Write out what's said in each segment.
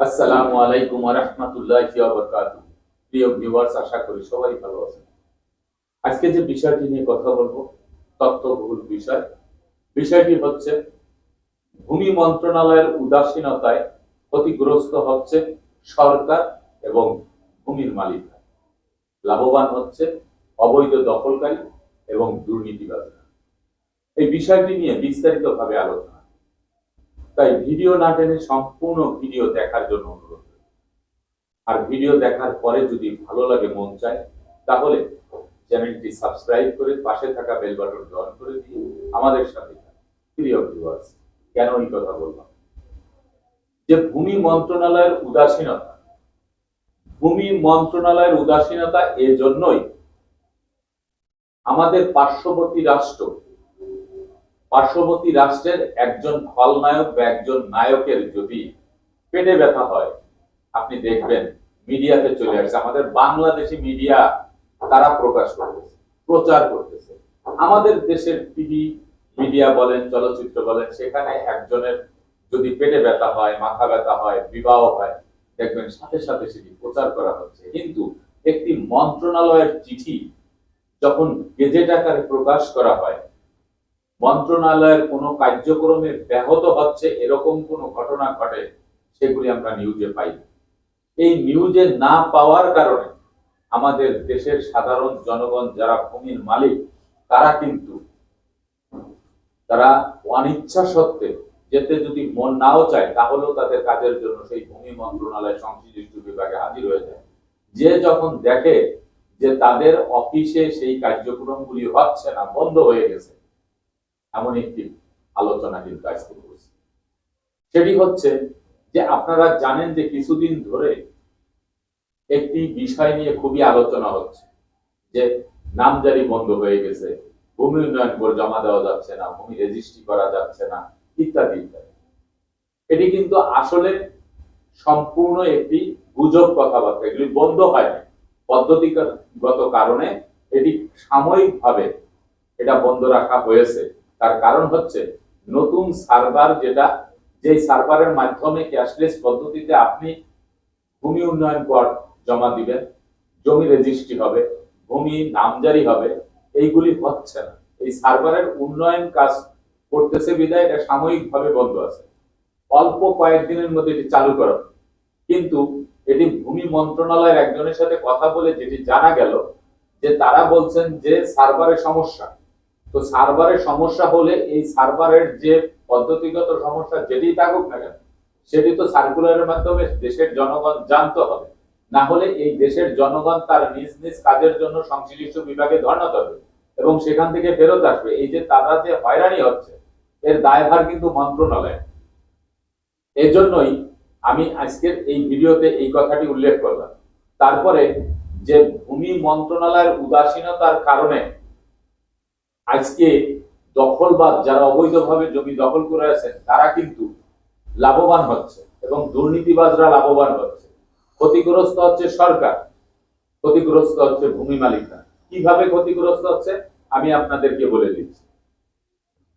আসসালামু আলাইকুম ওয়া রাহমাতুল্লাহি ওয়া বারাকাতুহু। প্রিয় ভিউয়ার্স আশা করি সবাই ভালো আছেন। আজকে যে বিষয়টি নিয়ে কথা বলব, তত্ত্ববহুল বিষয়। বিষয়টি হচ্ছে, ভূমি মন্ত্রণালয়ের উদাসীনতায় ক্ষতিগ্রস্ত হচ্ছে সরকার এবং ভূমির মালিকরা। লাভবান হচ্ছে অবৈধ দখলকারী এবং দুর্নীতিবাজরা। এই বিষয়টি নিয়ে বিস্তারিতভাবে আলোচনা তাই ভিডিও না টেনে সম্পূর্ণ ভিডিও দেখার জন্য অনুরোধ আর ভিডিও দেখার পরে যদি ভালো লাগে, মন চায়, তাহলে চ্যানেলটি সাবস্ক্রাইব করে পাশে থাকা বেল বাটনটি অন করে দিয়ে আমাদের সাথে। প্রিয় ভিউয়ার্স কেন এই কথা বললাম যে ভূমি মন্ত্রণালয়ের উদাসীনতা, ভূমি মন্ত্রণালয়ের উদাসীনতা এজন্যই আমাদের পার্শ্ববর্তী রাষ্ট্র পার্শ্ববর্তী রাষ্ট্রের একজন খলনায়ক বা একজন নায়কের যদি পেটে ব্যথা হয়, আপনি দেখবেন মিডিয়াতে চলে আসছে। আমাদের বাংলাদেশি মিডিয়া তারা প্রকাশ করতেছে, প্রচার করতেছে। আমাদের দেশের টিভি মিডিয়া বলেন, চলচ্চিত্র বলেন, সেখানে একজনের যদি পেটে ব্যথা হয়, মাথা ব্যথা হয়, বিবাহ হয়, দেখবেন সাথে সাথে সেটি প্রচার করা হচ্ছে। কিন্তু একটি মন্ত্রণালয়ের চিঠি যখন গেজেট আকারে প্রকাশ করা হয় মন্ত্রণালয়ের কোনো কার্যক্রমে ব্যাহত হচ্ছে এরকম কোনো ঘটনা ঘটে, সেগুলি আমরা নিউজে পাই। এই নিউজে না পাওয়ার কারণে আমাদের দেশের সাধারণ জনগণ যারা ভূমির মালিক, তারা কিন্তু তারা অনিচ্ছা সত্ত্বে যেতে যদি মন নাও চায়, তাহলেও তাদের কাজের জন্য সেই ভূমি মন্ত্রণালয় সংশ্লিষ্ট বিভাগে হাজির হয়ে যায়। যে যখন দেখে যে তাদের অফিসে সেই কার্যক্রমগুলি হচ্ছে না, বন্ধ হয়ে গেছে এমন একটি আলোচনা কিন্তু আজকে করছি সেটি হচ্ছে যে আপনারা জানেন যে কিছুদিন ধরে একটি বিষয় নিয়ে খুবই আলোচনা হচ্ছে, যে নামজারি বন্ধ হয়ে গেছে, ভূমি উন্নয়ন বোর্ড জমা দেওয়া যাচ্ছে না, ভূমি রেজিস্ট্রি করা যাচ্ছে না, ইত্যাদি ইত্যাদি। এটি কিন্তু আসলে সম্পূর্ণ একটি গুজব কথাবার্তা, এগুলি বন্ধ হয় না পদ্ধতিগত কারণে এটি সাময়িকভাবে এটা বন্ধ রাখা হয়েছে। তার কারণ হচ্ছে নতুন সার্ভার যেটা, যেই সার্ভারের মাধ্যমে ক্যাশলেস পদ্ধতিতে আপনি ভূমি উন্নয়ন কর জমা দিবেন, জমি রেজিস্ট্রি হবে, ভূমি নামজারি হবে, এইগুলি হচ্ছে না। এই সার্ভারের উন্নয়ন কাজ করতেছে বিদায় এটা সাময়িকভাবে বন্ধ আছে। অল্প কয়েকদিনের মধ্যে এটি চালু করা। কিন্তু এটি ভূমি মন্ত্রণালয়ের একজনের সাথে কথা বলে যেটি জানা গেল, যে তারা বলছেন যে সার্ভারের সমস্যা। তো সার্ভারের সমস্যা হলে এই সার্ভারের যে পদ্ধতিগত সমস্যা যেটি থাকুক না কেন, সেটি তো সার্কুলারের মাধ্যমে দেশের জনগণ জানতে হবে। না হলে এই দেশের জনগণ তার নিজ নিজ কাজের জন্য সংশ্লিষ্ট বিভাগে ধর্ণা করবে এবং সেখান থেকে ফেরত আসবে। এই যে তারা যে হয়রানি হচ্ছে, এর দায়ভার কিন্তু মন্ত্রণালয় এই জন্যই আমি আজকের এই ভিডিওতে এই কথাটি উল্লেখ করলাম। তারপরে যে ভূমি মন্ত্রণালয়ের উদাসীনতার কারণে আজকে দখলবাদ যারা অবৈধভাবে জমি দখল করে আছেন তারা কিন্তু লাভবান হচ্ছে এবং দুর্নীতিবাজরা লাভবান হচ্ছে। ক্ষতিগ্রস্ত হচ্ছে সরকার, ক্ষতিগ্রস্ত হচ্ছে ভূমি মালিকরা। কীভাবে ক্ষতিগ্রস্ত হচ্ছে? আমি আপনাদেরকে বলে দিচ্ছি।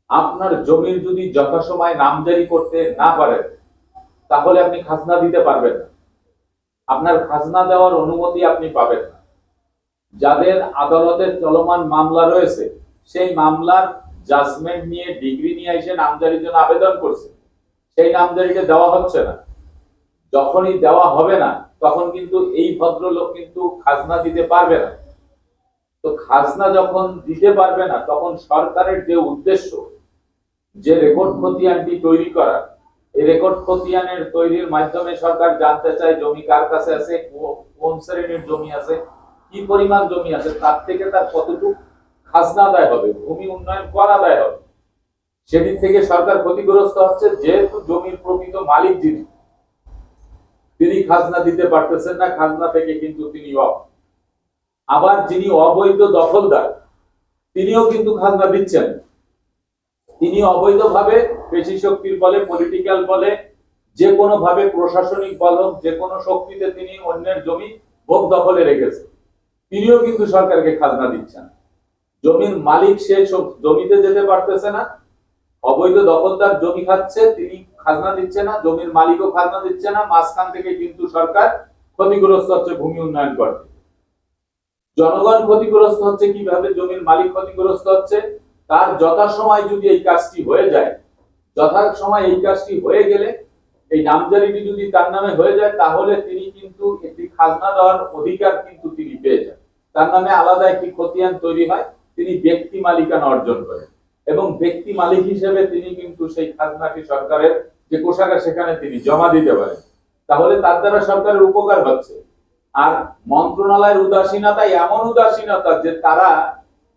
আপনার জমির যদি যথাসময় নামজারি করতে না পারেন, তাহলে আপনি খাজনা দিতে পারবেন না। আপনার খাজনা দেওয়ার অনুমতি আপনি পাবেন না। যাদের আদালতের চলমান মামলা রয়েছে সেই মামলার জাজমেন্ট নিয়ে ডিগ্রি নিয়ে এসে নামজারির জন্য আবেদন করছে। সেই নামজারিটা দেওয়া হচ্ছে না। যখনই দেওয়া হবে না, তখন কিন্তু এই ভদ্রলোক কিন্তু খাজনা দিতে পারবে না। তো খাজনা যখন দিতে পারবে না, তখন সরকারের যে উদ্দেশ্য, যে রেকর্ড খতিয়ানটি তৈরি করা, এই রেকর্ড খতিয়ানের তৈরির মাধ্যমে সরকার জানতে চায় জমি কার কাছে আছে কোন শ্রেণির জমি আছে, কি পরিমাণ জমি আছে, তার থেকে তার কতটুকু খাজনা আদায় হবে ভূমি উন্নয়ন কর আদায় হবে। সেদিক থেকে সরকার ক্ষতিগ্রস্ত হচ্ছে যেহেতু জমির প্রকৃত মালিক যিনি তিনি খাজনা দিতে পারতেছেন না খাজনা থেকে কিন্তু তিনি অফ আবার যিনি অবৈধ দখলদার তিনিও কিন্তু খাজনা দিচ্ছেন। তিনি অবৈধভাবে পেশি শক্তির বলে পলিটিক্যাল বলে যে কোনো ভাবে প্রশাসনিক বল হোক, যে কোনো শক্তিতে তিনি অন্যের জমি ভোগ দখলে রেখেছে তিনিও কিন্তু সরকারকে খাজনা দিচ্ছেন। জমির মালিক সে জমিতে যেতে পারতেছে না। অবৈধ দখলদার জমি খাচ্ছে, তিনি খাজনা দিচ্ছে না, জমির মালিকও খাজনা দিচ্ছে না। মাঝখান থেকে কিন্তু সরকার ক্ষতিগ্রস্ত হচ্ছে ভূমি উন্নয়ন করতে জনগণ ক্ষতিগ্রস্ত হচ্ছে কীভাবে? জমির মালিক ক্ষতিগ্রস্ত হচ্ছে। তার যথাসময় যদি এই কাজটি হয়ে যায়, যথাসময় এই কাজটি হয়ে গেলে, এই নামজারিটি যদি তার নামে হয়ে যায়, তাহলে তিনি কিন্তু একটি খাজনা দেওয়ার অধিকার কিন্তু তিনি পেয়ে যান। তার নামে আলাদা একটি খতিয়ান তৈরি হয়। তিনি ব্যক্তি মালিকানা অর্জন করেন। এবং ব্যক্তি মালিক হিসেবে তিনি কিন্তু সেই খাজনাটি সরকারের যে কোষাগার সেখানে তিনি জমা দিতে পারেন। তাহলে তার দ্বারা সরকারের উপকার হচ্ছে। আর মন্ত্রণালয়ের উদাসীনতা এমন উদাসীনতা যে তারা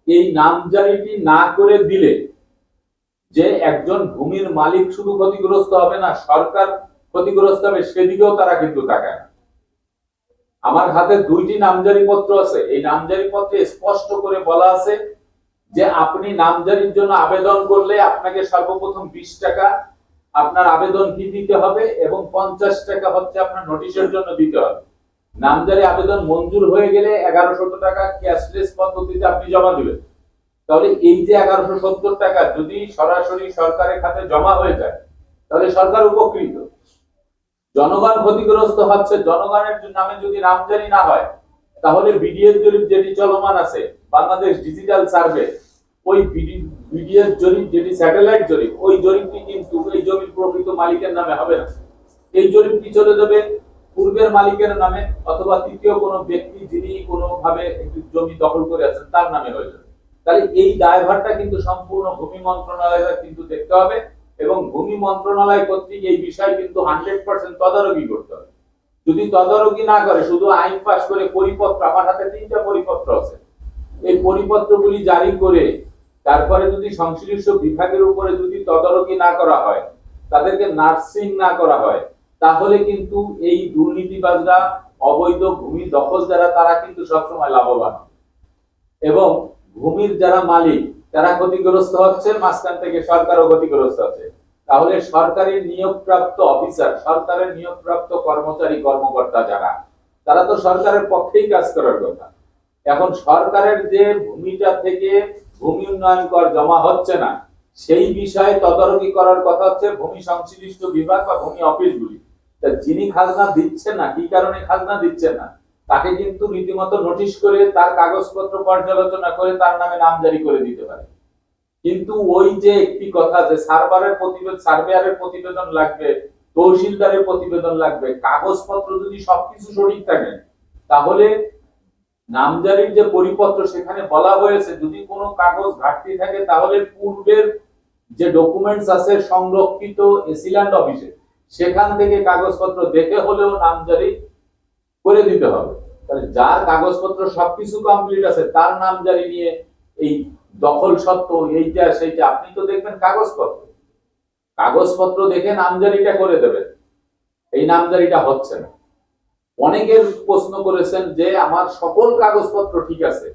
এই নামজারিটি না করে দিলে যে একজন ভূমির মালিক শুধু ক্ষতিগ্রস্ত হবে না, সরকার ক্ষতিগ্রস্ত হবে, সেদিকেও তারা কিন্তু তাকায় না। আমার হাতে দুইটি নামজারি পত্র আছে। এই নামজারি পত্রে স্পষ্ট করে বলা আছে যে আপনি নামজারির জন্য আবেদন করলে আপনাকে সর্বপ্রথম বিশ টাকা আপনার আবেদন ফি দিতে হবে এবং পঞ্চাশ টাকা হচ্ছে আপনার নোটিশের জন্য দিতে হবে। নামজারি আবেদন মঞ্জুর হয়ে গেলে এগারোশো টাকা ক্যাশলেস পদ্ধতিতে আপনি জমা দিবেন। তাহলে এই যে এগারোশো সত্তর টাকা যদি সরাসরি সরকারের খাতে জমা হয়ে যায়, তাহলে সরকার উপকৃত। জনগণ ক্ষতিগ্রস্ত হচ্ছে, জনগণের নামে যদি নামজারি না হয়, তাহলে বিডিএর জরিপ যেটি চলমান আছে, বাংলাদেশ ডিজিটাল সার্ভে, ওই বিডিএর জরিপ যেটি স্যাটেলাইট জরিপ, ওই জরিপটি কিন্তু এই জমির প্রকৃত মালিকের নামে হবে না। এই জরিপটি চলে যাবে? পূর্বের মালিকের নামে অথবা তৃতীয় কোনো ব্যক্তি যিনি কোনো ভাবে একটি জমি দখল করে আছেন, তার নামে হয়ে যাবে। তাহলে এই দায়ভারটা কিন্তু সম্পূর্ণ ভূমি মন্ত্রণালয়ের কিন্তু দেখতে হবে। এবং ভূমি মন্ত্রণালয় কর্তৃক এই বিষয় কিন্তু হান্ড্রেড পার্সেন্ট তদারকি করতে হবে যদি তদারকি না করে, শুধু আইন পাশ করে পরিপত্র, আমার হাতে তিনটা পরিপত্র আছে এই পরিপত্রগুলি জারি করে, তারপরে যদি সংশ্লিষ্ট বিভাগের উপরে যদি তদারকি না করা হয়, তাদেরকে নার্সিং না করা হয়, তাহলে কিন্তু এই দুর্নীতিবাজরা, অবৈধ ভূমি দখল যারা তারা কিন্তু সবসময় লাভবান। এবং ভূমির যারা মালিক তারা ক্ষতিগ্রস্ত হচ্ছে, মাঝখান থেকে সরকারও ক্ষতিগ্রস্ত হচ্ছে। তাহলে সরকারি নিয়োগপ্রাপ্ত অফিসার, সরকারের নিয়োগপ্রাপ্ত কর্মচারী, কর্মকর্তা যারা, তারা তো সরকারের পক্ষেই কাজ করার কথা। এখন সরকারের যে ভূমিটা থেকে ভূমি উন্নয়ন কর জমা হচ্ছে না, সেই বিষয়ে তদারকি করার কথা হচ্ছে ভূমি সংশ্লিষ্ট বিভাগ বা ভূমি অফিসগুলি। যিনি খাজনা দিচ্ছেন না, কি কারণে খাজনা দিচ্ছেন না? তাকে কিন্তু রীতিমতো নোটিশ করে তার কাগজপত্র পর্যালোচনা করে তার নামে নাম জারি করে দিতে পারে। কিন্তু ওই যে একটি কথা যে সার্ভারের প্রতিবেদন সার্ভেয়ারের প্রতিবেদন লাগবে, তহসিলদারের প্রতিবেদন লাগবে, কাগজপত্র যদি সবকিছু সঠিক থাকে, তাহলে নামজারির যে পরিপত্র সেখানে বলা হয়েছে, যদি কোনো কাগজ ঘাটতি থাকে, তাহলে পূর্বের যে ডকুমেন্টস আছে সংরক্ষিত এসিল্যান্ড অফিসে, সেখান থেকে কাগজপত্র দেখে হলেও নামজারি করে দিতে হবে। তাহলে যার কাগজপত্র সবকিছু কমপ্লিট আছে, তার নাম জারি নিয়ে এই দখল সত্ত্ব এইটা, সেইটা, আপনি তো দেখবেন কাগজপত্র। কাগজপত্র দেখে নামজারিটা করে দেবেন। এই নামজারিটা হচ্ছে না। অনেকের প্রশ্ন করেছেন যে আমার সকল কাগজপত্র ঠিক আছে,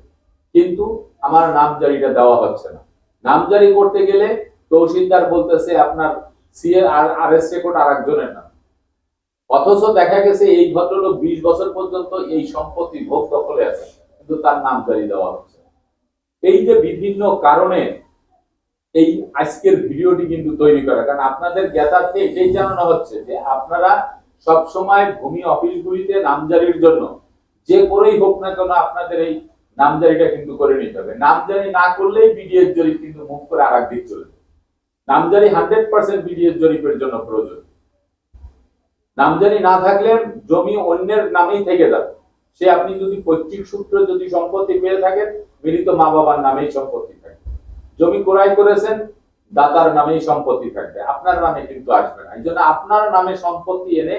কিন্তু আমার নামজারিটা দেওয়া হচ্ছে না। নামজারি করতে গেলে তহসিলদার বলতেছে, আপনার সিএ আর আর এস রেকর্ড আর একজনের নাম। অথচ দেখা গেছে এই ভদ্রলোক বিশ বছর পর্যন্ত এই সম্পত্তি ভোগ দখলে আছে, কিন্তু তার নাম জারি দেওয়া হচ্ছে। এই যে বিভিন্ন কারণে এই আজকের ভিডিওটি কিন্তু তৈরি করা, কারণ আপনাদের জ্ঞাতার্থে এটাই জানানো হচ্ছে যে আপনারা সব সময় ভূমি অফিসগুলিতে নামজারির জন্য যে করেই হোক না কেন আপনাদের এই নামজারিটা কিন্তু করে নিতে হবে। নামজারি না করলেই বিডিএস জরিপ কিন্তু মুখ করে আর দিক চলে। নামজারি হান্ড্রেড পার্সেন্ট বিডিএস জরিপের জন্য প্রয়োজন। নামজারি না থাকলে জমি অন্যের নামেই থেকে যাবে। সে আপনি যদি পৈতৃক সূত্রে যদি সম্পত্তি পেয়ে থাকেন মৃত মা বাবার নামেই সম্পত্তি থাকবে। জমি ক্রয় করেছেন, দাতার নামেই সম্পত্তি থাকবে। আপনার নামে কিন্তু আসবে না। এই জন্য আপনার নামে সম্পত্তি এনে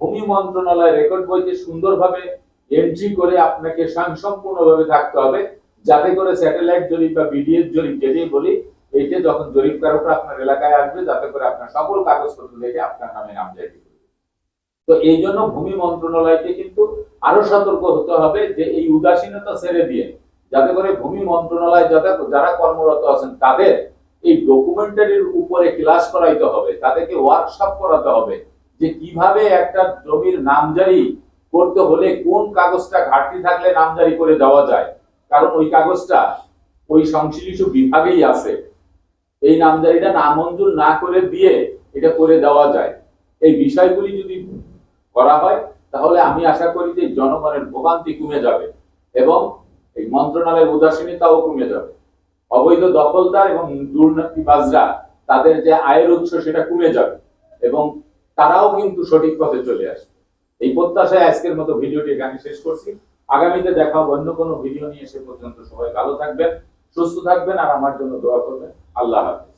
ভূমি মন্ত্রণালয় রেকর্ড বইতে সুন্দরভাবে এন্ট্রি করে আপনাকে স্বয়ংসম্পূর্ণভাবে থাকতে হবে। যাতে করে স্যাটেলাইট জরিপ বা বিডিএস জরিপ যেটাই বলি, এইটা যখন জরিপকারকরা আপনার এলাকায় আসবে, যাতে করে আপনার সকল কাগজপত্র দেখে আপনার নামে নাম করবে তো এই জন্য ভূমি মন্ত্রণালয়কে কিন্তু আরও সতর্ক হতে হবে যে এই উদাসীনতা ছেড়ে দিয়ে, যাতে করে ভূমি মন্ত্রণালয় যাতে যারা কর্মরত আছেন, তাদের এই ডকুমেন্টারির উপরে ক্লাস করাইতে হবে, তাদেরকে ওয়ার্কশপ করাতে হবে যে কীভাবে একটা জমির নামজারি করতে হলে কোন কাগজটা ঘাটতি থাকলে নামজারি করে দেওয়া যায়। কারণ ওই কাগজটা ওই সংশ্লিষ্ট বিভাগেই আছে। এই নামজারিটা নামঞ্জুর না করে দিয়ে এটা করে দেওয়া যায়। এই বিষয়গুলি যদি করা হয়, তাহলে আমি আশা করি যে জনগণের ভোগান্তি কমে যাবে এবং এই মন্ত্রণালয়ের উদাসীনতাও কমে যাবে। অবৈধ দখলদার এবং দুর্নীতিবাজরা, তাদের যে আয়ের উৎস সেটা কমে যাবে এবং তারাও কিন্তু সঠিক পথে চলে আসবে। এই প্রত্যাশায় আজকের মতো ভিডিওটি এখানে শেষ করছি। আগামীতে দেখা অন্য কোনো ভিডিও নিয়ে, সে পর্যন্ত সবাই ভালো থাকবেন, সুস্থ থাকবেন, আর আমার জন্য দোয়া করবেন। আল্লাহ হাফিজ।